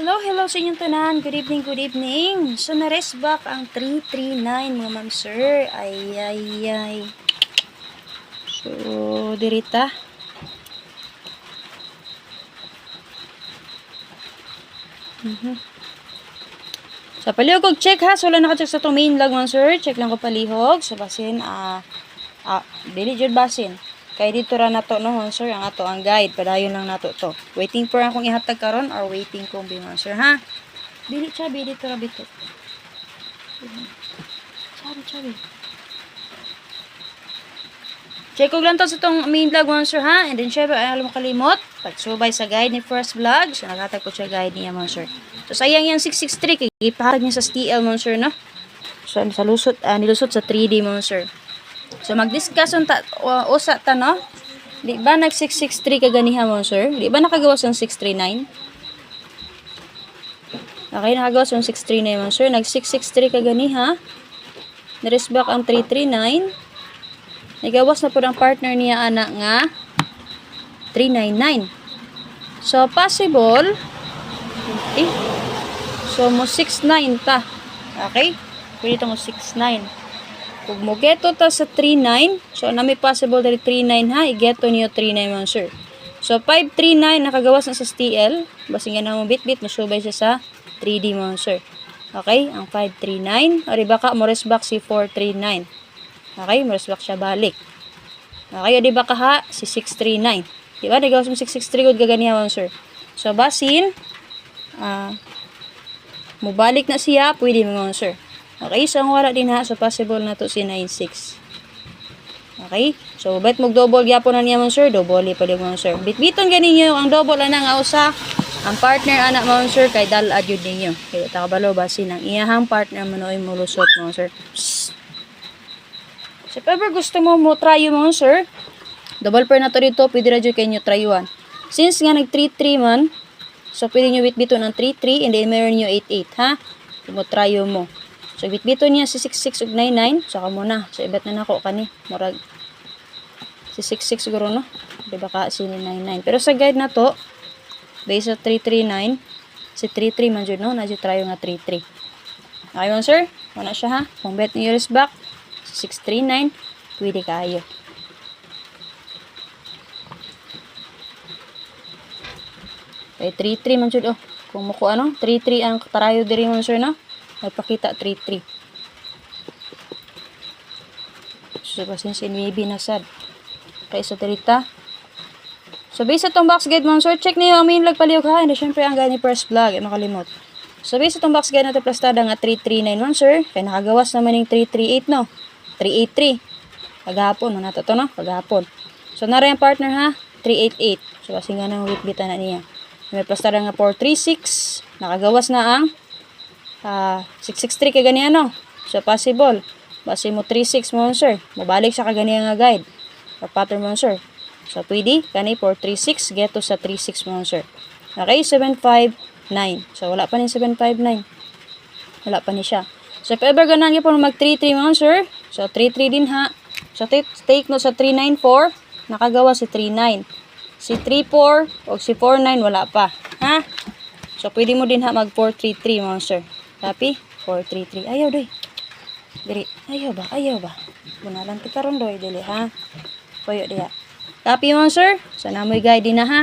Hello, hello sa inyong tanan. Good evening, good evening. So, na-rest back ang 339 mga ma'am sir. Ay, ay, ay. So, dirita. Mhm. So, palihog og check ha. So, wala naka-check sa itong main log ma'am sir. Check lang ko palihog. So, basin, ah, ah, dili jud basin. Kay dito ra nato no ma'am sir, ang ato ang guide. Padayon lang nato to. Waiting for akong ihatag karon or waiting kong bi ma'am sir ha. Dili chabi dito ra bito. Chabi chabi. Check ko lang to sa tong main vlog ma'am sir ha. And then syempre ay alam mo kalimot. Pagsubay sa guide ni first vlog. So naghatag ko siya guide niya ma'am sir. So sayang yung 663 kay ipahatag niya sa STL ma'am sir no. So sa lusot, ah, nilusot sa 3D ma'am sir. So mag-discuss on ta uh, usa ta no. Di ba nag 663 ka ganiha mo sir? Di ba nakagawas ng 639? Okay, nakagawas ng 639 mo sir. Nag 663 ka ganiha. Nares back ang 339. Nagawas na po ang partner niya anak nga 399. So possible eh, So mo 69 ta. Okay? Pwede ito mo 69. Kung mo geto ta sa 39, so nami possible dali 39 ha, i-geto niyo 39 man sir. So 539 nakagawas na sa STL, basing nga na mo bit-bit, masubay siya sa 3D man sir. Okay, ang 539, o di baka mo back si 439. Okay, mo back siya balik. Okay, di baka ha, si 639. Di ba, nagawas mo 663 gud gaganiya man sir. So basin, ah, mo balik na siya, pwede mo sir. Okay, so ang wala din ha, so possible na to si 96. Okay, so bet mo double gyapon na niya mo sir, double pa mo sir. Bitbiton ganin niyo ang double ana nga usa, ang partner anak mo sir kay dal adyud ninyo. Kaya takabalo basin ang iyahang partner mo noy mulusot mo sir. Psst. So if gusto mo mo try mo sir, double pair na to dito, pwede ra jud kay nyo try one. Since nga nag 3-3 man, so pwede nyo bitbiton ng 3-3 and then meron nyo 8-8 ha. Mo try mo. So, bitbito niya si 66 ug 99. Saka mo na. So, ibat na nako kani. Murag si 66 siguro, no? Di ba ka si 99. Pero sa guide na to, based sa 339, si 33 man jud no? Na jud try nga 33. Ayun, sir. Wala siya, ha? Kung bet niyo is back, si 639, pwede kayo. Kay 33 man jud, oh. Kung mo ko ano, 33 ang tarayo diri man, sir, no? Nagpakita 3-3. So, kasi si maybe na sad. Kaya sa tarita. So, based sa itong box guide mo, sir, check niyo ang main vlog palihog ha. And syempre, ang gani first vlog. Ay, makalimot. So, based sa itong box guide natin plastada nga 3391, sir. Kaya nakagawas naman yung 338, no? 383. Kagahapon, no? Nato to, no? Kagahapon. So, nara yung partner, ha? 388. So, kasi nga nang witbitan na niya. May plastada nga 436. Nakagawas na ang ah 663 kay ganiya no. So possible. Base mo 36 mo sir. Mabalik sa kaganiya nga guide. Or pattern mo sir. So pwede kani 436 get to sa 36 mo sir. Okay, 759. So wala pa ni 759. Wala pa ni siya. So if ever ganang po mag 33 mo sir. So 33 din ha. So take, take no sa 394 nakagawa si 39. Si 34 o si 49 wala pa. Ha? So pwede mo din ha mag 433 mo sir. Tapi, 433. Ayaw, doy. Diri. Ayaw ba? Ayaw ba? Bunalan ti karon doy, dili, ha? Puyo diha. Tapi mo, sir. Sana mo'y guide na, ha?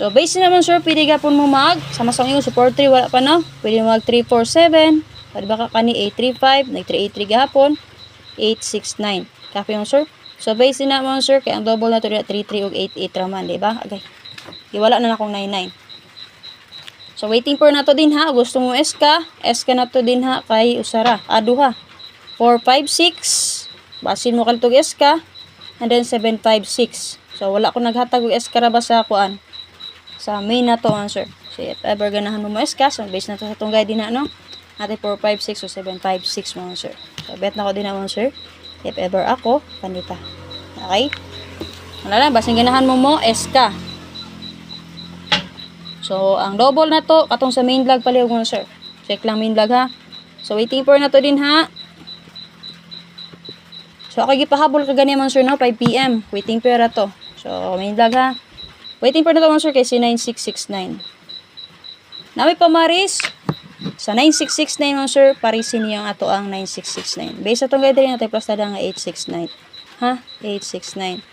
So, base naman, sir, pwede gapon mo mag, sama sa yung support 3, wala pa, no? Pwede mo mag 347, pwede ba ka kani 835, nag 383 gahapon, 869. Copy mo, sir? So, base na mo, sir, kaya ang double na to dira 33 ug 88 raman, di ba? Agay. Di wala na akong 99. So, waiting for na to din ha. Gusto mo SK, SK na to din ha kay Usara. Ado ha. 456. Basin mo kaltog SK. And then 756. So, wala ko naghatag og SK ra ba sa kuan. Sa main na to answer. So, if ever ganahan mo mo SK, so base na to sa tong guide din na, no? Ate 456 o 756 mo answer. So, bet na ko din na answer. If ever ako, panita. Okay? Wala lang, basing ganahan mo mo, SK. So, ang double na to, katong sa main vlog palihog mo, sir. Check lang main vlog, ha? So, waiting for na to din, ha? So, ako gipahabol ka ganyan mga sir, no? 5 p.m. Waiting pera to. So, may dag ha. Waiting pera to mga sir kay si 9669. Nami pamaris. Sa 9669 mga sir, parisin niyo ang ato ang 9669. Based itong guide natin, plus tada nga 869. Ha? 869.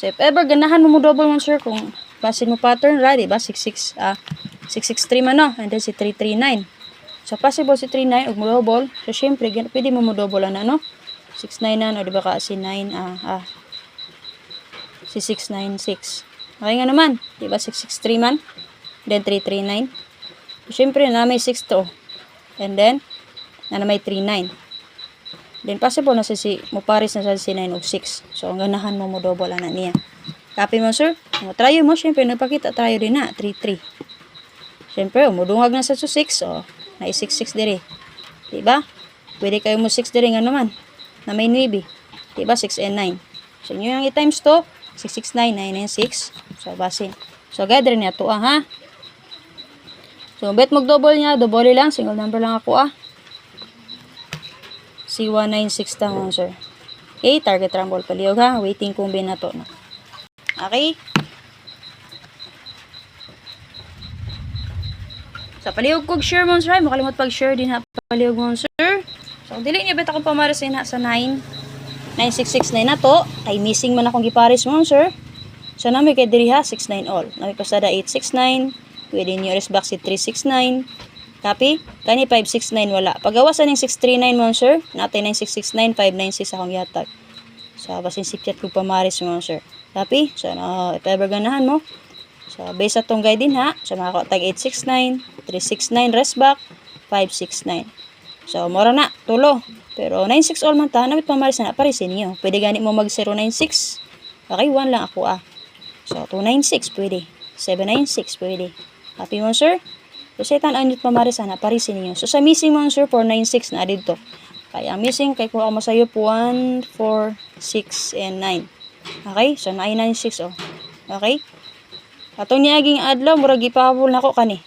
So, if ever ganahan mo mo double mga sir, kung basin mo pattern, ra, di ba? 66, ah, 663 man, no? And then si 339. So, possible si 39, ug mo double. So, syempre, pwede mo mo double na, no? 69 na, o di ba ka, si 9, ah, ah, si 696. Okay nga naman, di ba, 663 man? Then, 339. Siyempre, na may 6 to. And then, na may 39. Then, possible na sa si, mo pares na sa si 9 ug 6. So, ang ganahan mo mo double na niya. Copy mo, sir? Mo try mo, siyempre, nagpakita, try din na, 3-3. Siyempre, umudungag na sa so 6, o, na 6-6 dire. Diba? Pwede kayo mo 6 dire nga naman, na may 9. Diba? 6 and 9. So, nyo yung i-times to, 6, 6, 9, 9, and 6. So, basin. So, gather niya to, ah, ha? So, bet mag-double niya, double lang, single number lang ako, ah. C196 ta mo, sir. Okay, target rumble palihog, ha? Waiting combine na to? Okay? Sa palihog kog share mo, sir. Makalimot pag-share din, ha? Palihog mo, sir. So, dili niya bet ako pamarasin na sa 9. 9669 na to. Ay, missing man akong giparis mo, sir. So, nami kay diri ha, 69 all. Nami pasada 869. Pwede nyo res back si 369. Copy? Kani 569 wala. Pagawasan ng 639 mo, sir. Natay 9669, 596 akong yatag. So, basin sikyat ko pamaris mo, sir. Copy? So, no, if ever ganahan mo. So, base sa tong guide din ha. So, mga tag 869, 369 rest back, 569. So, mora na, tulo. Pero 96 all man ta, namit pamaris na parisin niyo. Pwede gani mo mag 096. Okay, 1 lang ako ah. So, 296 pwede. 796 pwede. Happy mo, sir? So, setan ang nit pamaris na parisin niyo. So, sa missing mo, sir, 496 na dito. Kaya ang missing, kay kuha ko masayo po 1, 4, 6, and 9. Okay? So, 996 oh. Okay? Atong niaging adlaw, murag ipahabol na ko kani.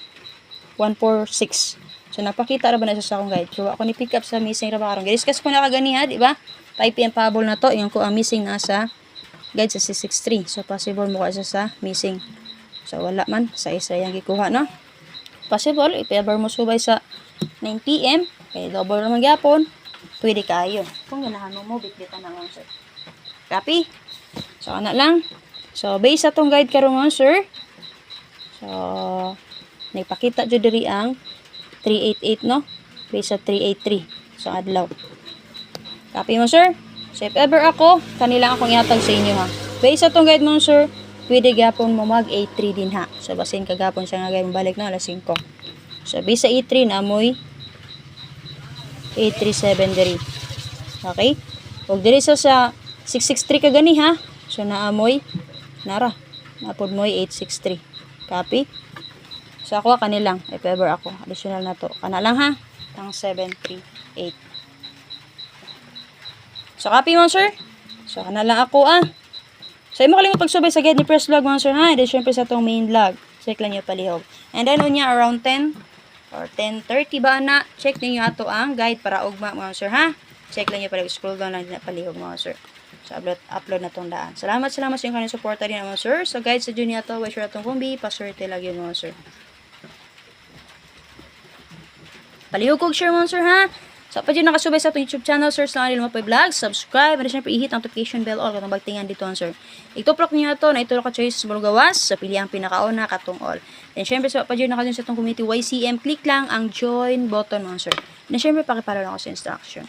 146. So, napakita ra ba na sa akong guide? So, ako ni pick up sa missing ra ba karon. Discuss ko na kagani ha, di ba? 5 PM pahabol na to. Yung ko missing na sa guide sa 663. So, possible mo isa sa missing. So, wala man. Sa isa yung gikuha, no? Possible, if ever mo subay sa 9 PM, kay double naman gyapon, pwede kayo. Kung ganahan mo mo, bitbitan lang, sir. Copy? So, ana lang. So, based sa tong guide karon mga sir. So, nagpakita jud diri ang 388 no? Based sa 383 sa adlaw. Copy mo sir? So, if ever ako, kanila akong ihatag sa inyo ha. Based sa tong guide mo sir, pwede gapon mo mag A3 din ha. So, basin kagapon siya nga gayong balik na alas 5. So, based sa A3 na amoy A37 diri. Okay? Huwag diri sa sa 663 ka gani ha. So, naamoy nara. Napod mo 863. Copy? So, ako kanilang. If ever ako. Additional na to. Kana lang ha. Tang 738. So, copy mo, sir. So, kana lang ako ah. So, imo kalimut pagsubay sa Get ni Press Vlog mga sir ha. And then, syempre sa tong main vlog. Check lang nyo palihog. And then, unya around 10 or 10.30 ba na, check ninyo ato ang guide para ugma mga ha. Check lang nyo palihog. Scroll down lang na palihog mga. So, upload, upload na tong daan. Salamat, salamat sa inyong kanyang suporta din mga. So, guide sa Junior to, wish ratong kumbi, paswerte lagi mga sir. Palihog kog share mga sir ha. So, pa dyan nakasubay sa itong YouTube channel, sir, sa kanil mga vlog, subscribe, and syempre, i-hit ang notification bell all katong bagtingan dito, sir. Ituplok niyo ito, na ito ka choices mo gawas, sa pili ang pinakauna, katong all. And syempre, sa pa dyan nakasubay sa itong community YCM, click lang ang join button, sir. And syempre, pakipala lang ako sa instruction.